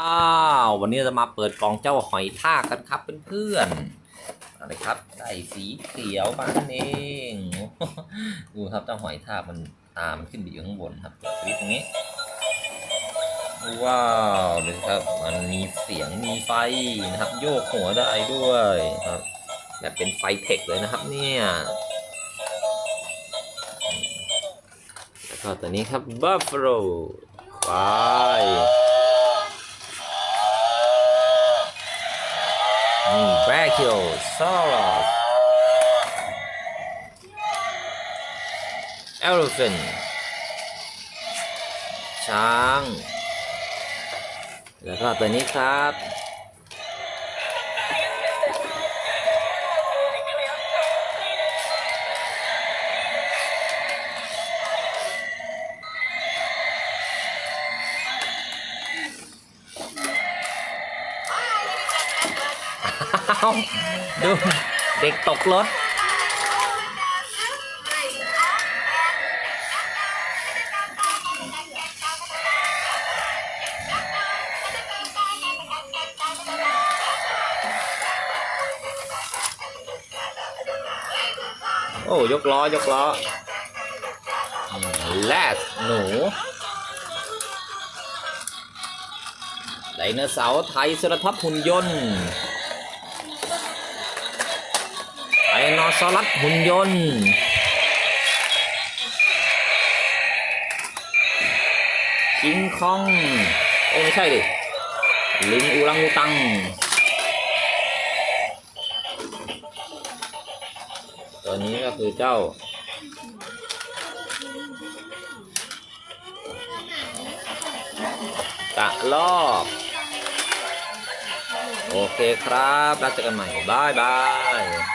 อ้าววันนี้จะมาเปิดกล่องเจ้าหอยทากกันครับเพื่อนๆอะไรครับได้สีเขียวมานั่นเองดูครับเจ้าหอยทากมันตามนขึ้นไปอยู่ข้างบนครับสวิตช์ตรงนี้ว้าวดูสิครับมันมีเสียงมีไฟนะครับ โยกหัวได้ด้วยครับแบบเป็นไฟเทคเลยนะครับเนี่ยแล้วก็ตัวนี้ครับ Buffalo ไฟนี่ Brachiosaurus Elephant ช้าง แล้วก็ตัวนี้ครับ อ้าดูเด็กตกรถ โอ้ ยกล้อ ยกล้อ แลดหนูไดโนเสาร์ไทยสรทัพหุ่นยนต์ นเสาร์หุ่นยนต์คิงคองเอ้ไม่ใช่ดิลิงอูรังอูตังตัวนี้ก็คือเจ้าตะลอกโอเคครับแล้วเจอกันใหม่บาย บาย